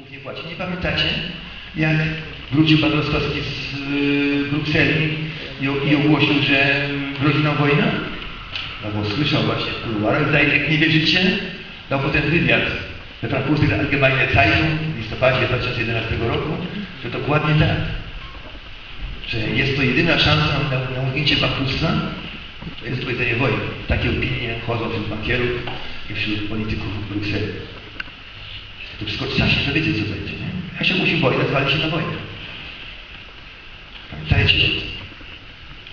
długów nie płaci. Nie pamiętacie, jak wrócił pan Rostowski z y, Brukseli i, ogłosił, że grozi nam wojna? No bo słyszał właśnie w kuluarach, za ile nie wierzycie, dał potem wywiad we Frankfurter Allgemeine Zeitung w listopadzie 2011 roku, że dokładnie tak, że jest to jedyna szansa na, na uniknięcie bankructwa, to jest powiedzenie wojny. Takie opinie chodzą wśród bankierów i wśród polityków w Brukseli. To wszystko w czasie, to wiecie co będzie, nie? Jak się musi wojna, zwali się na wojnę. Pamiętajcie o tym.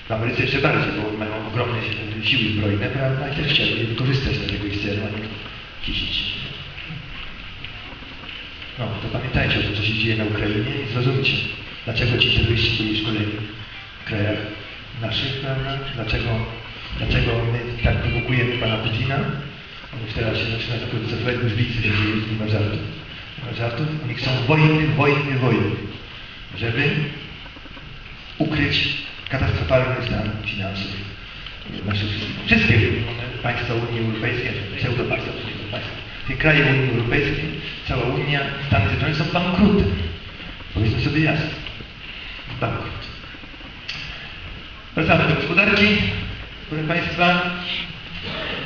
W Ameryce jeszcze bardziej, bo mają ogromne siły zbrojne, prawda? I też chcieli je wykorzystać do tego ich celu, a nie kisić. No, to pamiętajcie o tym, co się dzieje na Ukrainie i zrozumcie, dlaczego ci terroryści byli szkoleni w krajach naszych, prawda? Dlaczego, dlaczego my tak prowokujemy pana Putina? Już teraz się zaczyna tylko wycofywać różnicy, że nie ma żartów. Nie ma żartów. Oni chcą wojny, wojny, wojny, żeby ukryć katastrofalny stan finansów naszych wszystkie państwa Unii Europejskiej, pseudopaństwa, pseudopaństwa. Te kraje Unii Europejskiej, cała Unia, Stany Zjednoczone są bankrutem. Powiedzmy sobie jasno. Bankrut. Wracamy do gospodarki. Proszę Państwa,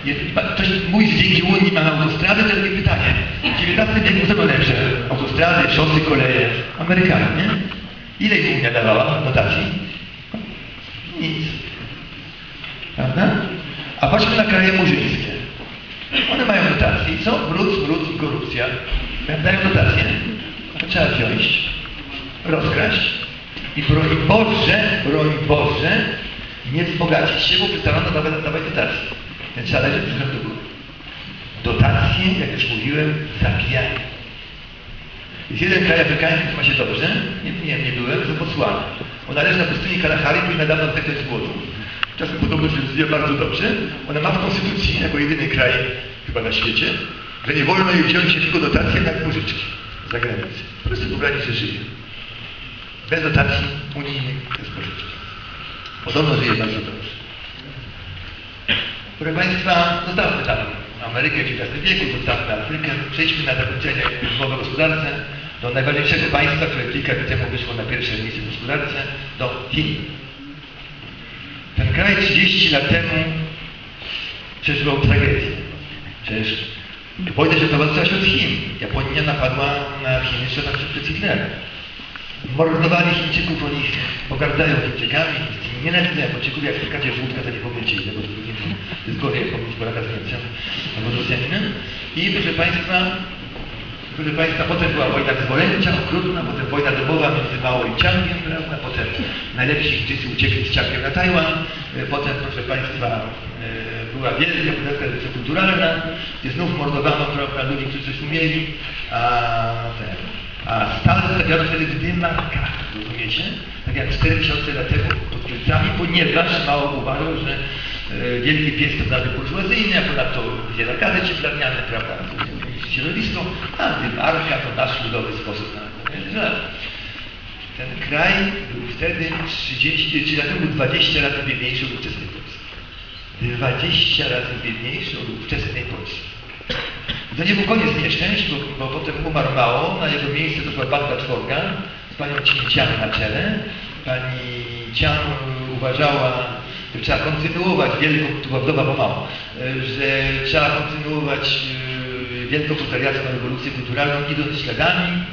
jeżeli ktoś mówi, że dzięki Unii mamy autostrady, to jest pytanie. W XIX wieku co lepsze? Autostrady, szosy, koleje. Amerykanie, nie? Ile im Unia dawała dotacji? Nic. Prawda? A patrzmy na kraje murzyńskie. One mają dotacje. I co? Brud, brud i korupcja. Dają dotacje. Trzeba wziąć, rozkraść i broń Boże, broń Boże, nie wzbogacić się, bo przestanono dawać, dawać dotacje. Więc leżeć trochę do góry. Dotacje, jak już mówiłem, zabijają. Jest jeden kraj afrykański, który ma się dobrze, nie, nie, nie byłem, to Botswana. Ona leży na pustyni Kalahari, powinna dawno zdechnąć z głodu. Czasem podobno się żyje bardzo dobrze. Ona ma w konstytucji, jako jedyny kraj chyba na świecie, że nie wolno jej wziąć tylko dotacje na pożyczki z zagranicy. Po prostu w granicy żyje. Bez dotacji unijnych, bez pożyczki. Podobno żyje bardzo dobrze. Proszę Państwa, zostawmy tam Amerykę XIX wieku, zostawmy Afrykę, przejdźmy na zakończenie rozmowy o gospodarce do najważniejszego państwa, które kilka dni temu wyszło na pierwsze miejsce w gospodarce, do Chin. Ten kraj 30 lat temu przeżywał tragedię. Przecież wojna światowa zaczęła się od Chin. Japonia napadła na Chiny jeszcze na przed Hitlerem. Mordowali Chińczyków, oni pogardzają Chińczykami, nienawidzą Japończyków, jak spotykacie żółtka, to nie powiecie innego, bo to jest gorzej, jak pomyśl Polaka z Niemcem albo z Rosjaninem. I proszę Państwa, proszę Państwa, potem była wojna wyzwoleńcza, okrutna, potem wojna domowa między Mao i Chiangiem, prawda? Potem najlepsi Chińczycy uciekli z Chiangiem na Tajwan, E, potem, proszę Państwa, e, była wielka potęga kulturalna, gdzie znów mordowano prawda, ludzi, którzy coś umieli, a ten, a stal stawiano wtedy w dymarkach, rozumiecie? Tak jak 4000 lat temu pod Kielcami, ponieważ mało uważał, że e, wielki pies to nawet burżuazyjny, a ponadto gdzie nakady cieplarniane, prawda, środowisko, a dymarka to nasz ludowy sposób na że ten kraj był wtedy 30, czy lat temu 20 razy biedniejszy od ówczesnej Polski. 20 razy biedniejszy od ówczesnej Polski. To nie koniec nieszczęść, bo, bo potem umarł mało, na jego miejsce doszła banda czworga z panią Cincian na czele. Pani Cian uważała, że trzeba kontynuować wielką, tu była wdowa mało, że trzeba kontynuować e, wielką kulturalną rewolucję kulturalną idąc śladami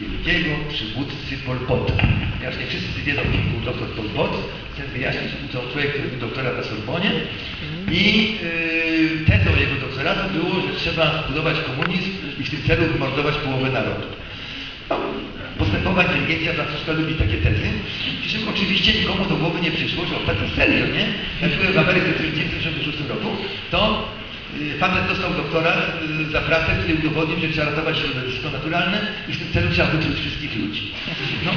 wielkiego przywódcy Pol Pota. Ponieważ nie wszyscy wiedzą, kim był doktor Pol Pot, chcę wyjaśnić, to był doktora na Sorbonie i yy, tezą jego doktoratu było, że trzeba zbudować komunizm i w tym celu wymordować połowę narodu. No, postępowa inteligencja francuska lubi takie tezy. Przy czym oczywiście nikomu do głowy nie przyszło, że o tak serio, nie? Jak byłem w Ameryce w 1966 roku, to y, facet dostał doktorat y, za pracę, który udowodnił, że trzeba ratować środowisko naturalne i w tym celu trzeba wykluć wszystkich ludzi. No,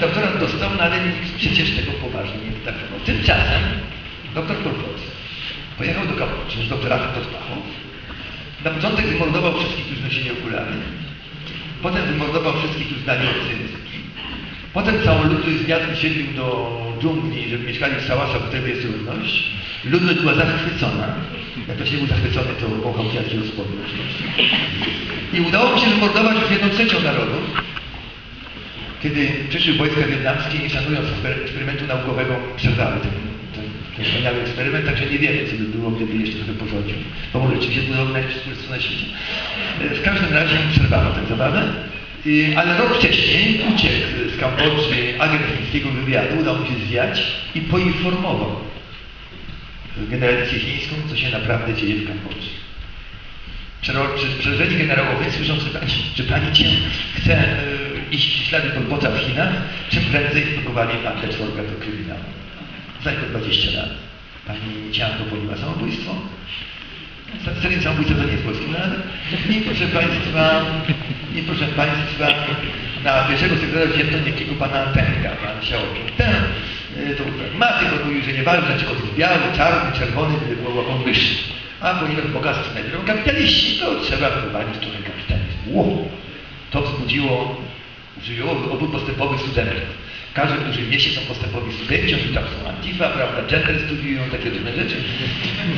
doktorat dostał, no ale nikt przecież tego poważnie nie traktował. Tymczasem doktor Polpot pojechał do Kambodży z doktoratem pod pachą. Na początek wymordował wszystkich, którzy nosili okulary. Potem wymordował wszystkich, którzy znali obce języki. Potem całą ludność z wiatru siedlił do dżungli, żeby mieszkali w szałaszach, w której jest równość. Ludność była zachwycona. Jak ktoś nie był zachwycony, to kochał rozpody oczywiście. I udało mi się wymordować już jedną trzecią kiedy przyszły wojska wietnamskie i szanując ekspery- eksperymentu naukowego przerwały ten, ten, ten wspaniały eksperyment, także nie wiemy, co by było, gdyby jeszcze trochę porządził. Bo może rzeczywiście to było najlepsze na świecie. E, W każdym razie przerwano tę zabawę, Ale rok wcześniej uciekł z Kambodży chińskiego wywiadu, udało mu się zwiać i poinformował generację chińską, co się naprawdę dzieje w Kambodży. Przerażeni generałowie słyszą, że pani, że pani cię chce e, iść w ślady Polbota w Chinach, czym prędzej spakowali bandę czworga do kryminału. Za tylko 20 lat. Pani Cian popełniła samobójstwo. Samobójstwo to nie narod. I proszę Państwa, i proszę Państwa, na pierwszego sekretarza wzięto niejakiego pana Tenka, pan Xiaoping. Ten y, to pragmatyk, on mówił, że nieważne czy kot jest biały, czarny, czerwony, by było on wyższy. A ponieważ bogactwo znajdują kapitaliści, to trzeba wprowadzić trochę kapitalizmu. Wow. To wzbudziło żywiołowy obóz postępowych studentów. W każdym dużym mieście są postępowi studenci, oni tam są antifa, prawda, gender studiują, takie różne rzeczy.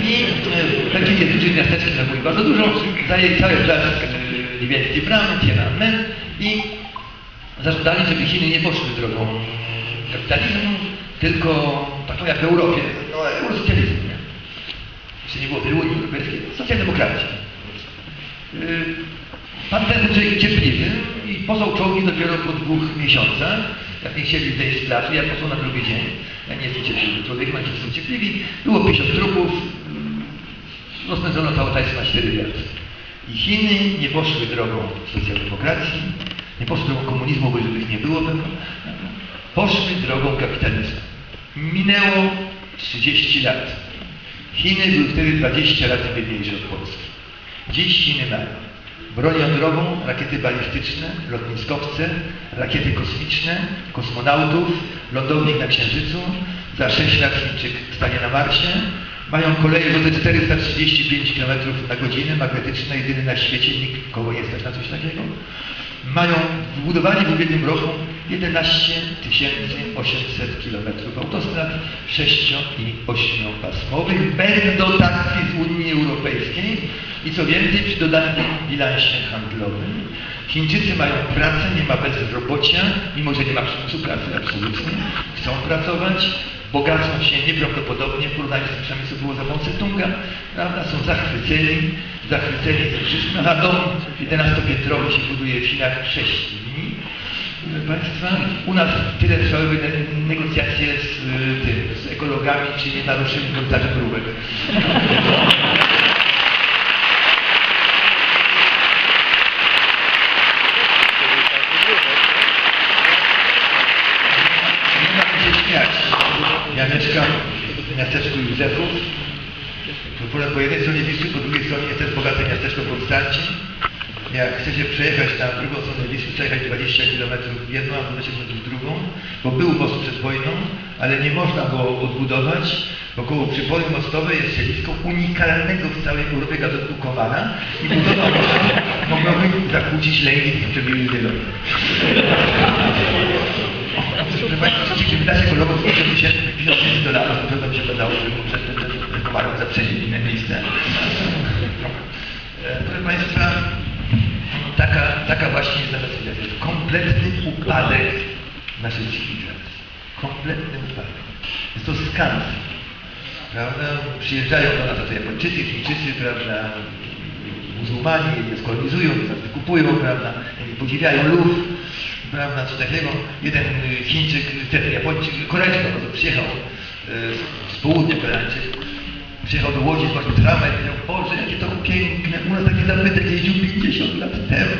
I e, takie nieduże miasteczko zajmuje bardzo dużo, daje cały plac e, niebieskie bramy, Tiananmen i zażądali, żeby Chiny nie poszły drogą kapitalizmu, tylko taką jak w Europie, no eurosocjalizm, nie? Jeszcze nie było tej Unii Europejskiej, socjaldemokracja. Yy, Pan ten był cierpliwy i posłał czołgi dopiero po dwóch miesiącach, jak nie chcieli zejść z plaży, ja posłał na drugi dzień. Ja nie jestem cierpliwy człowiekiem, oni są cierpliwi. Było 50 trupów, mm, rozpędzono całe tajstwo na 4 wiatry. I Chiny nie poszły drogą socjaldemokracji, nie poszły drogą komunizmu, bo żeby ich nie było pewno, poszły drogą kapitalizmu. Minęło 30 lat. Chiny były wtedy 20 razy biedniejsze od Polski. Dziś Chiny mają broń jądrową, rakiety balistyczne, lotniskowce, rakiety kosmiczne, kosmonautów, lądownik na Księżycu. Za 6 lat Chińczyk stanie na Marsie. Mają koleje wozy 435 km na godzinę, magnetyczne, jedyny na świecie, nikt koło nie stać na coś takiego. Mają wbudowani w ubiegłym roku 11 800 km autostrad 6 i 8 pasmowych bez dotacji z Unii Europejskiej i co więcej przy dodanym bilansie handlowym. Chińczycy mają pracę, nie ma bezrobocia, mimo że nie ma przymusu pracy absolutnie, chcą pracować, bogacą się nieprawdopodobnie w porównaniu z tym co było za Mao Tse-tunga, prawda, są zachwyceni, zachwyceni tym wszystkim, a dom 11-piętrowy się buduje w Chinach 6 dni. Państwa, u nas tyle trwały ne- negocjacje z, y, z ekologami, czy nie naruszymy korytarzy mrówek. Nie ma co się śmiać. Ja mieszkam w miasteczku Józefów. Po, jednej stronie Wisły, po drugiej stronie jest też bogate miasteczko Konstanci. Jak chcecie przejechać na drugą stronę Wisły, przejechać 20 km w jedną, albo 20 km w drugą, bo był most przed wojną, ale nie można go odbudować, bo koło przypony mostowej jest siedlisko unikalnego w całej Europie gatunku komara i budowa mogłaby zakłócić lęgi przebiegłych wielokroć. Proszę Państwa, jeśli wyda się kolorową 50 tysięcy 50 tysięcy dolarów, to się wydało, że przed tym komarem zaprzedzić inne miejsce. Proszę Państwa, taka, taka właśnie jest nasza jest kompletny upadek naszej cywilizacji. Kompletny upadek. Jest to skandal. Prawda? Przyjeżdżają do nas to Japończycy, Chińczycy, prawda? Muzułmani, je skolonizują, je wykupują, prawda? Podziwiają lów, prawda? Co takiego. Jeden y, Chińczyk, ten Japończyk, Korejczyk po prostu przyjechał y, z- południa Koreańczyk, przyjechał do Łodzi, zobaczył tramwaj i powiedział, Boże, jakie to piękne, u nas taki zabytek jeździł 50 lat temu.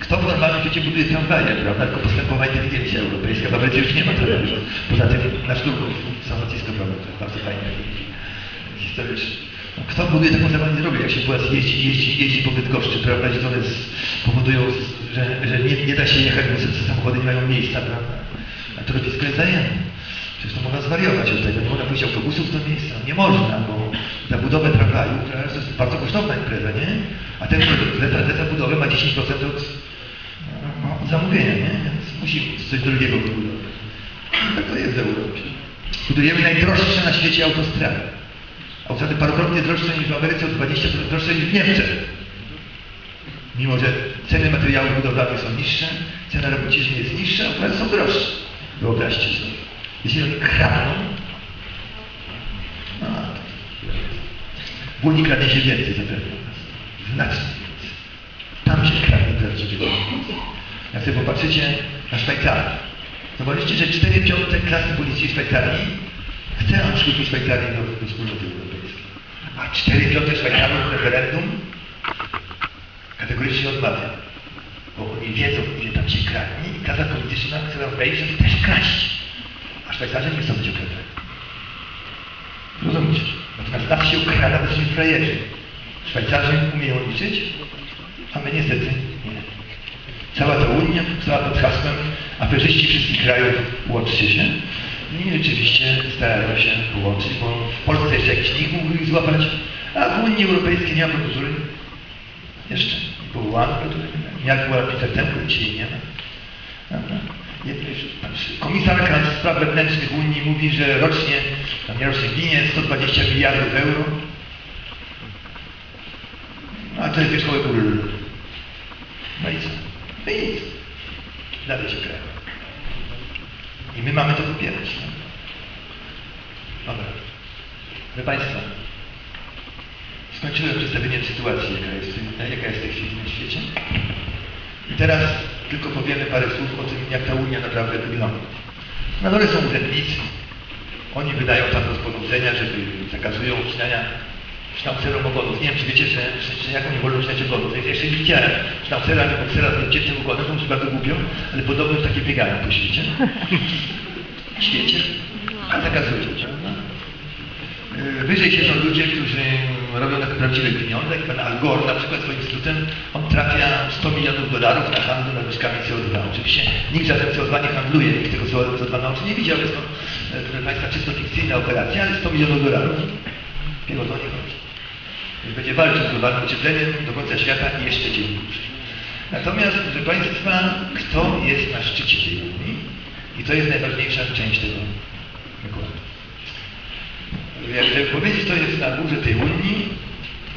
Kto w normalnym świecie buduje tramwaje, prawda? Tylko postępowa inteligencja europejska. W Ameryce już nie ma tramwaju. Poza tym na sztuku San Francisco, prawda? To jest bardzo fajne historyczne. No, Kto buduje taką zabawa nie zrobi, jak się raz jeździ, jeździ, jeździ po Bydgoszczy, prawda? I one z, powodują, że, że nie, nie da się jechać, bo samochody nie mają miejsca, prawda? A to lotnisko jest zajęte. Przecież to można zwariować tego, nie można pójść autobusów do miejsca. Nie można, bo za budowę tramwaju to jest bardzo kosztowna impreza, nie? A ten, za, za budowę ma 10% od no, zamówienia, nie? Więc musi coś drugiego wybudować. Tak to jest w Europie. Budujemy najdroższe na świecie autostrady. Autostrady parokrotnie droższe niż w Ameryce, o 20% droższe niż w Niemczech. Mimo, że ceny materiałów budowlanych są niższe, cena robocizny jest niższa, a prace są droższe. Wyobraźcie sobie. Jeśli oni kradną, no, Unii kradnie się więcej zapewne. Znacznie więcej. Tam się kradnie prawdziwie. Jak sobie popatrzycie na Szwajcarię, zobaczycie, że 4 piąte klasy policji Szwajcarii chce Szwajcarii do, do wspólnoty europejskiej. A 4 piąte Szwajcarów referendum kategorycznie odmawia. Bo oni wiedzą, ile tam się kradnie i klasa polityczna chce obejrzeć też kraść. A Szwajcarzy nie chcą być okradani. Rozumiecie? Natomiast nas się okrada, bo jesteśmy frajerzy. Szwajcarzy umieją liczyć, a my niestety nie. Cała ta Unia stała pod hasłem aferzyści wszystkich krajów łączcie się. I rzeczywiście starają się połączyć, bo w Polsce jeszcze jakiś nikt mógł ich złapać, a w Unii Europejskiej nie ma prokuratury. Jeszcze prokuratury. Jak była lata temu, dzisiaj nie ma. Jed- Komisarka spraw wewnętrznych Unii mówi, że rocznie, tam nie rocznie ginie 120 miliardów euro. A to jest wierzchołek góry. No i co? No i nic. Dalej się kraj. I my mamy to popierać. Dobra. Proszę Państwa, skończyłem przedstawienie sytuacji, jaka jest, jaka jest w tej chwili na świecie. I teraz tylko powiemy parę słów o tym, jak ta Unia naprawdę wygląda. Na dole są urzędnicy. Oni wydają tam rozporządzenia, żeby zakazują ucinania sztaucerom ogonów. Nie wiem, czy wiecie, że, że, że jaką nie wolno ucinać ogonów. Jest jeszcze nie widziałem. Sztaucera albo boksera z odciętym ogonem, to musi bardzo głupio, ale podobno już takie biegają po świecie. Świecie. A zakazują? Yy, Wyżej siedzą ludzie, którzy robią takie prawdziwe pieniądze, jak pan Al Gore na przykład swoim instytutem, on trafia 100 milionów dolarów na handlu nadwyżkami CO2. Oczywiście nikt żaden CO2 nie handluje, nikt tego CO2 na oczy nie widział, jest to, e, proszę Państwa, czysto fikcyjna operacja, ale 100 milionów dolarów. Piego to nie chodzi. Będzie walczył z globalnym ociepleniem do końca świata i jeszcze dzień dłużej. Natomiast, proszę Państwa, kto jest na szczycie tej Unii? I to jest najważniejsza część tego. Jak powiedzieć, to jest na górze tej Unii,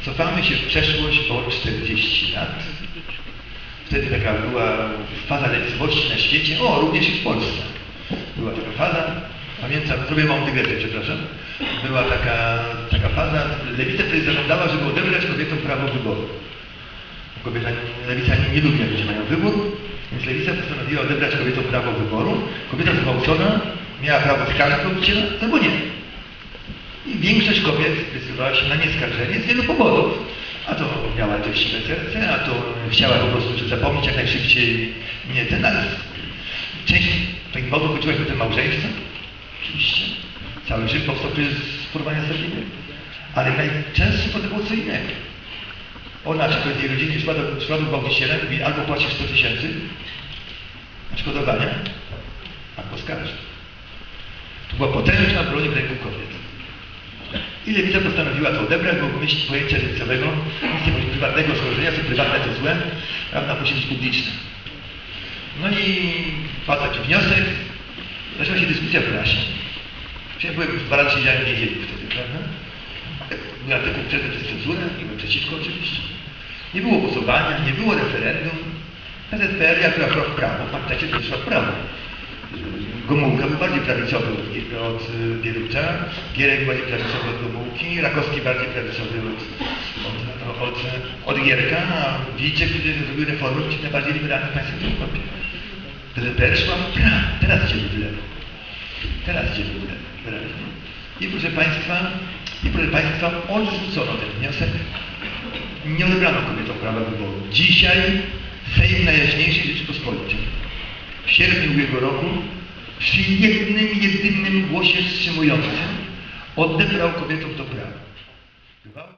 cofamy się w przeszłość o 40 lat. Wtedy taka była faza lewicowości na świecie, o, również i w Polsce. Była taka faza, pamiętam, zrobię małą dygresję, przepraszam. Była taka, taka faza, lewica wtedy zażądała, żeby odebrać kobietom prawo wyboru. Kobieta, lewica nie, nie lubi, jak ludzie mają wybór, więc lewica postanowiła odebrać kobietom prawo wyboru. Kobieta zgwałcona miała prawo skarżyć rodziciela, albo nie. I większość kobiet zdecydowała się na nieskarżenie z wielu powodów. A to miała jakieś siwe serce, a to chciała po prostu zapomnieć jak najszybciej nie ten, ale część tych powodów chodziło o te małżeństwa. Oczywiście. Cały życie powstał z porwania sobie. Ale najczęstsze potem było co innego. Ona, czy jej rodziny szła do, szła do gwałciciela mówi, albo płacisz 100 tysięcy odszkodowania, albo skarż. To była potężna broń w ręku kobiet. I lewica postanowiła to odebrać, bo myśli pojęcia lewicowego, nic nie może prywatnego schorzenia, co prywatne to złe, prawda, musi być publiczne. No i padł taki wniosek, zaczęła się dyskusja w prasie. Ja byłem dwa razy siedziałem w więzieniu wtedy, prawda? Był artykuł przed przez cenzurę, byłem przeciwko oczywiście. Nie było głosowania, nie było referendum. PZPR, jak była w prawo, pamiętacie, to szła w prawo. Gomułka był bardziej prawicowy od, od y, Bieruta, Gierek bardziej prawicowy od Gomułki, Rakowski bardziej prawicowy od, od, od, od Gierka, a widzicie, którzy zrobił reformy, ci najbardziej liberalnych państw w Europie. PZPR szła prawo, teraz idzie w lewo. Teraz idzie w lewo. I proszę Państwa, i proszę Państwa, odrzucono ten wniosek. Nie odebrano kobietom prawa wyboru. Dzisiaj Sejm Najjaśniejszej Rzeczypospolitej w sierpniu ubiegłego roku przy jednym, jedynym głosie wstrzymującym odebrał kobietom to prawo.